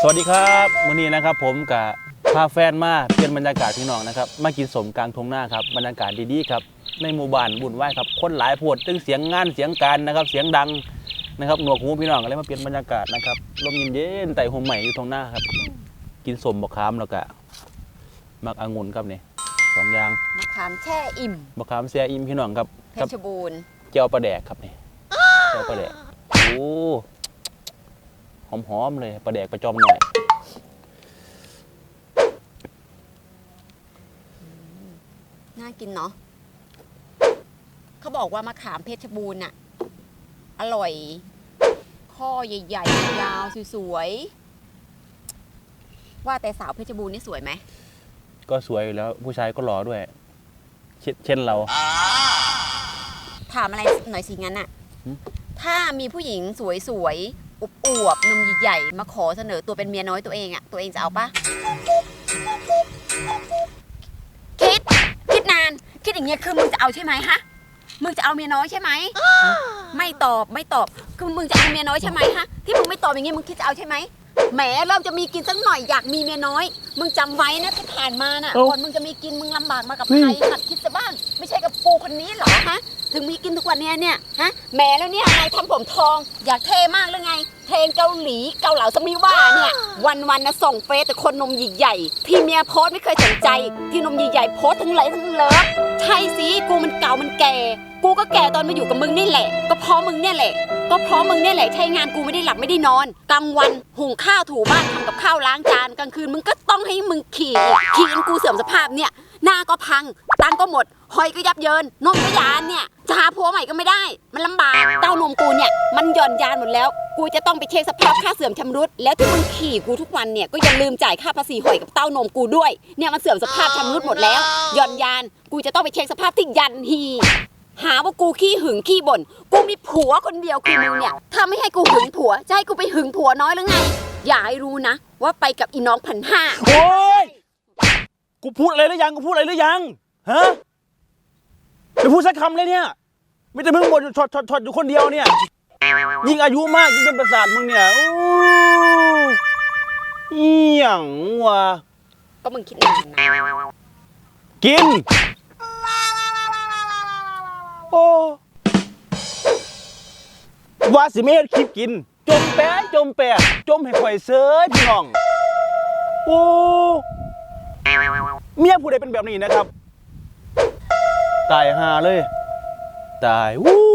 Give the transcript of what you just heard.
สวัสดีครับวันนี้นะครับผมกับพาแฟนมาเปลี่ยนบรรยากาศพี่น้องนะครับมากินสมกลางทงหน้าครับบรรยากาศดีๆครับในหมู่บ้านบุญไหวายครับคนหลายโพดตึงเสียงงานเสียงการนะครับเสียงดังนะครับหนวกหูพี่น้องก็เลยมาเปลี่ยนบรรยากาศนะครับลมเย็นๆไต่ห่มใหม่อยู่ทงหน้าครับ กินสมบกขามแล้วก็มักองุ่นครับนี่สองอย่างมะขามแช่อิ่มบกขามเสียอิมพี่น้องครับเพกับชรบูรณ์เจียวปลาแดกครับนี่เจียวปลาแดกโอ้ หอมๆเลยปลาแดกประจอมหน่อย น่ากินเนาะเขาบอกว่ามะขามเพชรบูรณ์น่ะอร่อย ข้อใหญ่ๆยาวๆสวยๆว่าแต่สาวเพชรบูรณ์นี่สวยไหมก็สวยอยู่แล้ว ผู้ชายก็หล่อด้วย เช่นเช่นเรา ถามอะไรหน่อยสิงั้นน่ะหืม ถ้ามีผู้หญิงสวยๆ อวบอวบๆนมใหญ่ๆมาขอเสนอตัวเป็นเมียน้อยตัวเองอะตัวเองจะเอาปะคิดคิดนาน คิดอย่างเงี้ยคือมึงจะเอาใช่ไหมฮะมึงจะเอาเมียน้อยใช่ไหมไม่ตอบไม่ตอบคือมึงจะเอาเมียน้อยใช่ไหมฮะที่มึงไม่ตอบอย่างงี้มึงคิดจะเอาใช่ไหมแหมเริ่มจะมีกินสักหน่อยอยากมีเมียน้อย มึงจำไว้นะที่ผ่านมาน่ะเอ้าก่อนมึงจะมีกินมึงลำบากมากับเฮ้ใครยหัดคิดซะบ้าง ไม่ใช่กับกูคนนี้เหรอฮะถึงมีกินทุกวันเนี้ยเนี่ยฮะแหมแล้วเนี่ยอะไรทำผมทอง อยากเท่มากหรือไง เทรนเกาหลีเกาเหลาสมิว่าเนี่ย วันวันนะส่งเฟซแต่คนนมใหญ่ๆที่เมียโพสไม่เคยสนใจ ที่นมใหญ่ๆโพสทั้งไหลทั้งเลิฟใช่สิกูมันเก่ามันแก่ กูก็แก่ตอนมาอยู่กับมึงนี่แหละ ก็เพราะมึงเนี่ยแหละ ก็เพราะมึงเนี่ยแหละใช้งานกูไม่ได้หลับไม่ได้นอนกลางวันหุงข้าวถูบ้านทำกับข้าวล้างจานกลางคืนมึงก็ต้องให้มึงขี่ขี่จนกูเสื่อมสภาพเนี่ยหน้าก็พังตังก็หมดหอยก็ยับเยินนมก็ยานเนี่ยจะหาผัวใหม่ก็ไม่ได้ มันลำบากเต้านมกูเนี่ยมันหย่อนยานหมดแล้ว กูจะต้องไปเช็คสภาพค่าเสื่อมชำรุด แล้วที่มึงขี่กูทุกวันเนี่ยก็อย่าลืมจ่ายค่าภาษีหอยกับเต้านมกูด้วย เนี่ยมันเสื่อมสภาพชำรุดหมดแล้วหย่อนยาน กูจะต้องไปเช็คสภาพที่ยันฮี หาว่ากูขี้หึงขี้บ่น กูมีผัวคนเดียวคือมึงเนี่ยถ้าไม่ให้กูหึงผัวจะให้กูไปหึงผัวน้อยหรือไง อย่าให้รู้นะ ว่าไปกับอีน้องพันห้าโอ้ยกูพูดอะไรหรือยังกูพูดอะไรหรือยังฮะไม่พูดสักคำเลยเนี่ยไมแต่ได้มึงบ่นช็อตช็อตช็อตอยู่คนเดียวเนี่ย ยิ่งอายุมากยิ่งเป็นประสาทมึงเนี่ยอู้เอี่ยงวะก็มึงคิดนานนะกิน โอ้ว่าสิเมเฮ็ดคลิปกิน จมแปะจมแปะจมให้ข่อยเซ้ยพี่น้อง โอ้เมียผู้ใดเป็นแบบนี้นะครับ ตายหาเลย ตายวู้